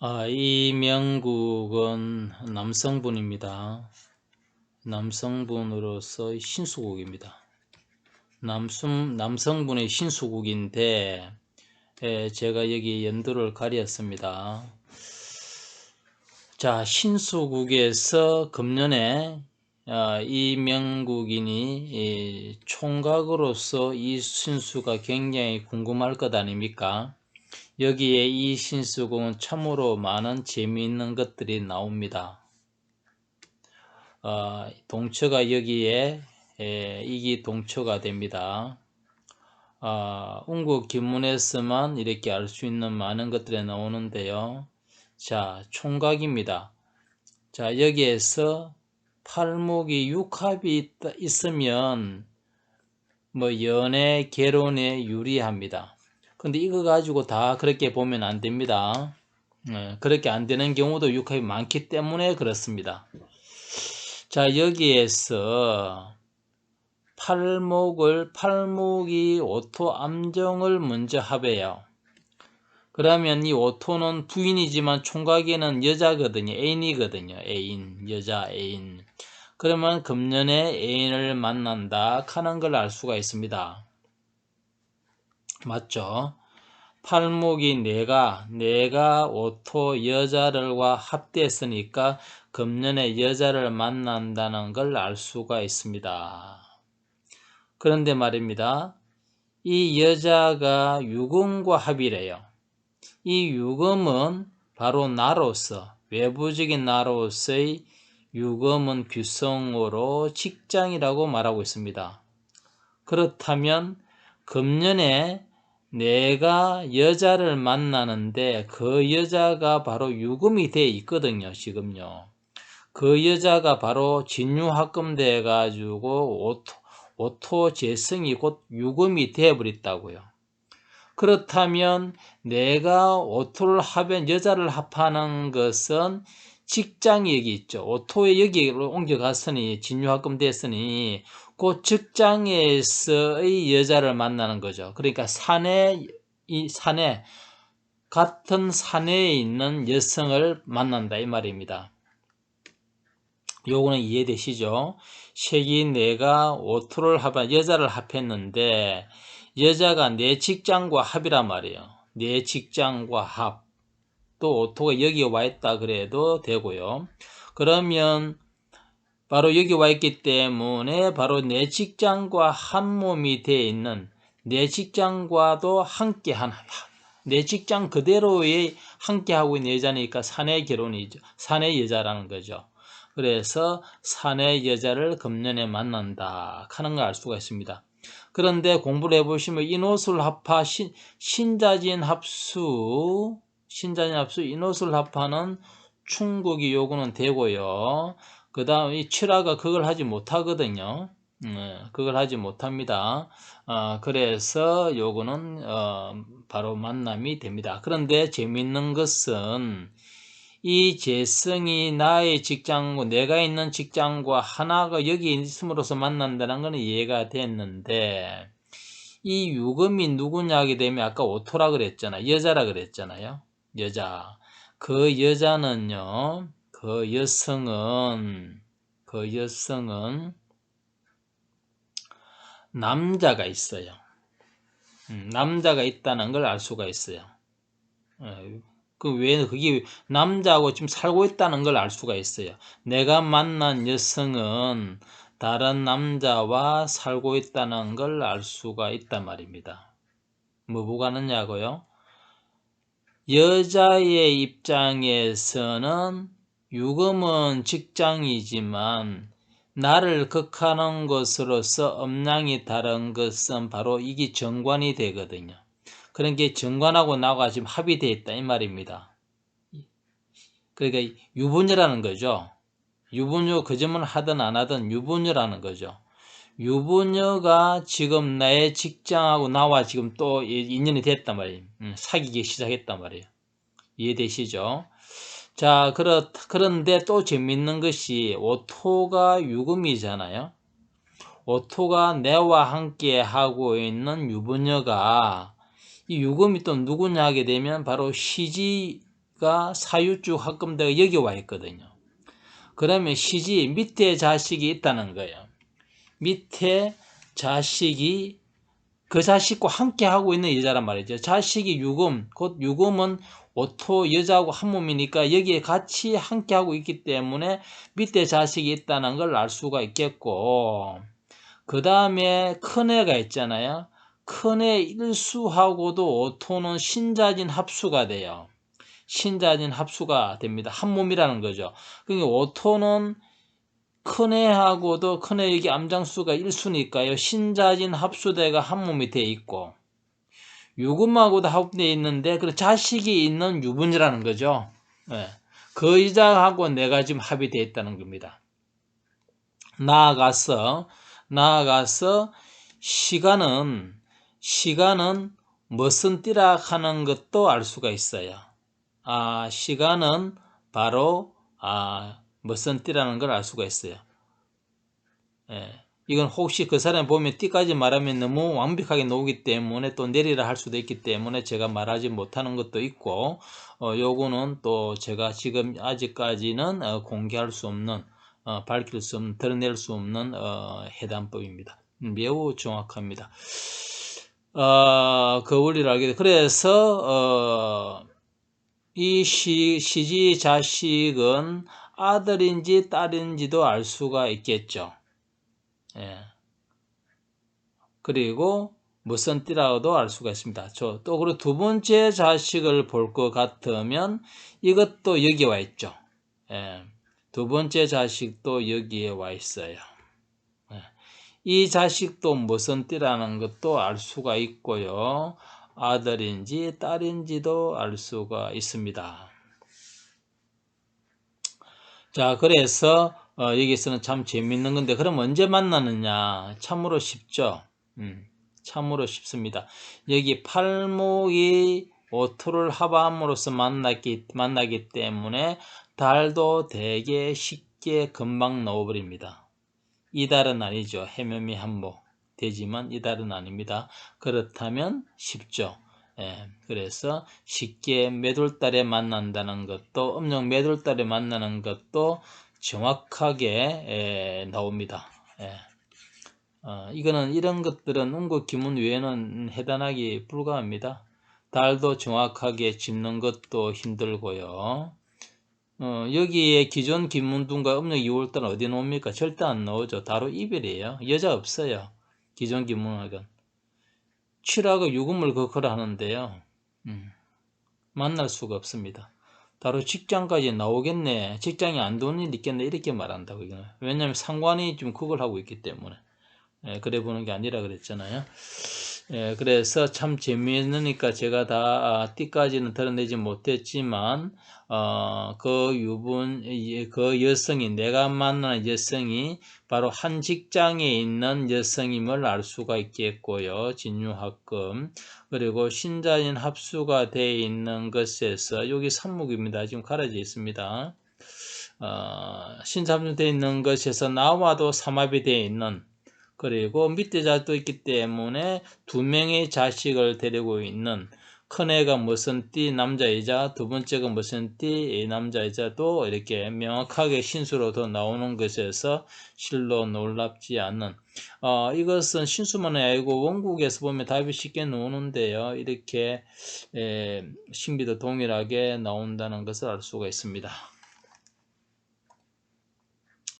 아, 이명국은 남성분입니다. 남성분으로서 신수국입니다. 남성, 남성분의 신수국인데 에, 제가 여기 연도를 가렸습니다. 자, 신수국에서 금년에 아, 이명국인이 이 총각으로서 이 신수가 굉장히 궁금할 것 아닙니까? 여기에 이 신수공은 참으로 많은 재미있는 것들이 나옵니다. 어, 동처가 여기에 에, 이기 동처가 됩니다. 어, 운국 기문에서만 이렇게 알 수 있는 많은 것들이 나오는데요. 자, 총각입니다. 자, 여기에서 팔목이 육합이 있으면 뭐 연애, 결혼에 유리합니다. 근데 이거 가지고 다 그렇게 보면 안 됩니다. 네, 그렇게 안 되는 경우도 육합이 많기 때문에 그렇습니다. 자, 여기에서 팔목을, 팔목이 오토 암정을 먼저 합해요. 그러면 이 오토는 부인이지만 총각에는 여자거든요. 애인이거든요. 애인, 여자 애인. 그러면 금년에 애인을 만난다 하는 걸 알 수가 있습니다. 맞죠? 팔목이 내가 내가 오토 여자를과 합됐으니까 금년에 여자를 만난다는 걸 알 수가 있습니다. 그런데 말입니다. 이 여자가 유금과 합이래요. 이 유금은 바로 나로서 외부적인 나로서의 유금은 규성으로 직장이라고 말하고 있습니다. 그렇다면 금년에 내가 여자를 만나는데 그 여자가 바로 유금이 돼 있거든요, 지금요. 그 여자가 바로 진유합금돼 가지고 오토, 오토 재성이 곧 유금이 되어버렸다고요. 그렇다면 내가 오토를 합한 여자를 합하는 것은 직장이 여기 있죠. 오토에 여기로 옮겨갔으니 진유합금 됐으니 그 직장에서의 여자를 만나는 거죠. 그러니까 산에 이 산에 같은 산에 있는 여성을 만난다 이 말입니다. 요거는 이해되시죠? 색이 내가 오토를 합한 여자를 합했는데 여자가 내 직장과 합이란 말이에요. 내 직장과 합. 또 오토가 여기 와 있다 그래도 되고요. 그러면 바로 여기 와 있기 때문에 바로 내 직장과 한 몸이 되어 있는 내 직장과도 함께 하나 내 직장 그대로의 함께 하고 있는 여자니까 사내 결혼이죠. 사내 여자라는 거죠. 그래서 사내 여자를 금년에 만난다 하는 걸 알 수가 있습니다. 그런데 공부를 해보시면 인호술 합파 신, 신자진 합수 신자진 합수 인호술 합파는 충국이 요구는 되고요. 그 다음 이 칠화가 그걸 하지 못하거든요. 네, 그걸 하지 못합니다. 어, 그래서 요거는 어, 바로 만남이 됩니다. 그런데 재미있는 것은 이 재성이 나의 직장과 내가 있는 직장과 하나가 여기 있음으로써 만난다는 것은 이해가 됐는데 이 유금이 누구냐 하게 되면 아까 오토라 그랬잖아요. 여자라 그랬잖아요. 여자. 그 여자는요. 그 여성은 그 여성은 남자가 있어요. 음, 남자가 있다는 걸 알 수가 있어요. 어, 그왜 그게 남자하고 지금 살고 있다는 걸 알 수가 있어요. 내가 만난 여성은 다른 남자와 살고 있다는 걸 알 수가 있단 말입니다. 뭐 뭐가 느냐고요? 여자의 입장에서는 유금은 직장이지만 나를 극하는 것으로서 음량이 다른 것은 바로 이게 정관이 되거든요. 그런 게 정관하고 나가 지금 합의되어 있다 이 말입니다. 그러니까 유분녀라는 거죠. 유분녀 그 점은 하든 안 하든 유분녀라는 거죠. 유부녀가 지금 나의 직장하고 나와 지금 또 인연이 됐단 말이에요. 음, 사귀기 시작했단 말이에요. 이해되시죠? 자, 그렇, 그런데 또 재밌는 것이 오토가 유금이잖아요. 오토가 내와 함께 하고 있는 유부녀가 이 유금이 또 누구냐 하게 되면 바로 시지 시가 사유축 합금대가 여기 와 있거든요. 그러면 시지 밑에 자식이 있다는 거예요. 밑에 자식이 그 자식과 함께 하고 있는 여자란 말이죠. 자식이 유금, 곧 유금은 오토 여자하고 한 몸이니까 여기에 같이 함께 하고 있기 때문에 밑에 자식이 있다는 걸 알 수가 있겠고 그 다음에 큰애가 있잖아요. 큰애 일수하고도 오토는 신자진 합수가 돼요. 신자진 합수가 됩니다. 한 몸이라는 거죠. 그러니까 오토는 큰애하고도 큰애 여기 암장수가 1수니까요. 신자진 합수대가 한 몸이 돼 있고 유금하고도 합되어 있는데 그 자식이 있는 유분이라는 거죠. 네. 그 이자하고 내가 지금 합이 되어 있다는 겁니다. 나아가서 나아가서 시간은 시간은 무슨 띠라 하는 것도 알 수가 있어요. 아, 시간은 바로 아, 무슨 띠라는 걸 알 수가 있어요. 예. 이건 혹시 그 사람 보면 띠까지 말하면 너무 완벽하게 나오기 때문에 또 내리라 할 수도 있기 때문에 제가 말하지 못하는 것도 있고 어, 요거는 또 제가 지금 아직까지는 어, 공개할 수 없는 어, 밝힐 수 없는 드러낼 수 없는 어, 해단법입니다. 매우 정확합니다. 어, 그 원리를 알게 돼. 그래서 어, 이 시, 시지 자식은 아들인지 딸인지도 알 수가 있겠죠. 예. 그리고 무슨 띠라고도 알 수가 있습니다. 저, 또 그리고 두 번째 자식을 볼 것 같으면 이것도 여기 와 있죠. 예. 두 번째 자식도 여기에 와 있어요. 예. 이 자식도 무슨 띠라는 것도 알 수가 있고요. 아들인지 딸인지도 알 수가 있습니다. 자, 그래서 어, 여기서는 참 재밌는 건데 그럼 언제 만나느냐? 참으로 쉽죠? 음, 참으로 쉽습니다. 여기 팔목이 오토를 합함으로써 만나기, 만나기 때문에 달도 되게 쉽게 금방 넣어버립니다. 이달은 아니죠. 해면미 한목 되지만 이달은 아닙니다. 그렇다면 쉽죠 예, 그래서 쉽게 매돌 달에 만난다는 것도 음력 매돌 달에 만나는 것도 정확하게 에, 나옵니다. 예. 어, 이거는 이런 것들은 운구 기문 외에는 해단하기 불가합니다. 달도 정확하게 짚는 것도 힘들고요. 어, 여기에 기존 기문둔과 음력 2월달 어디 놓습니까? 절대 안 나오죠. 다로 이별이에요. 여자 없어요. 기존 기문학은. 7하고 유금을 거커라 하는데요. 음, 만날 수가 없습니다. 바로 직장까지 나오겠네. 직장이 안 도는 일 있겠네. 이렇게 말한다고. 왜냐하면 상관이 좀 그걸 하고 있기 때문에. 예, 그래 보는 게 아니라 그랬잖아요. 예, 그래서 참 재미있으니까 제가 다 띠까지는 드러내지 못했지만 어, 그 유분 그 여성이 내가 만난 여성이 바로 한 직장에 있는 여성임을 알 수가 있겠고요. 진유합금 그리고 신자인 합수가 되어 있는 것에서 여기 삼목입니다. 지금 가려져 있습니다. 어, 신자합수 되어 있는 것에서 나와도 삼합이 되어 있는 그리고 밑에 자도 있기 때문에 두 명의 자식을 데리고 있는 큰애가 무슨 띠 남자이자 두 번째가 무슨 띠 남자이자도 이렇게 명확하게 신수로 더 나오는 것에서 실로 놀랍지 않는. 어, 이것은 신수만이 아니고 원국에서 보면 답이 쉽게 나오는데요. 이렇게 에, 신비도 동일하게 나온다는 것을 알 수가 있습니다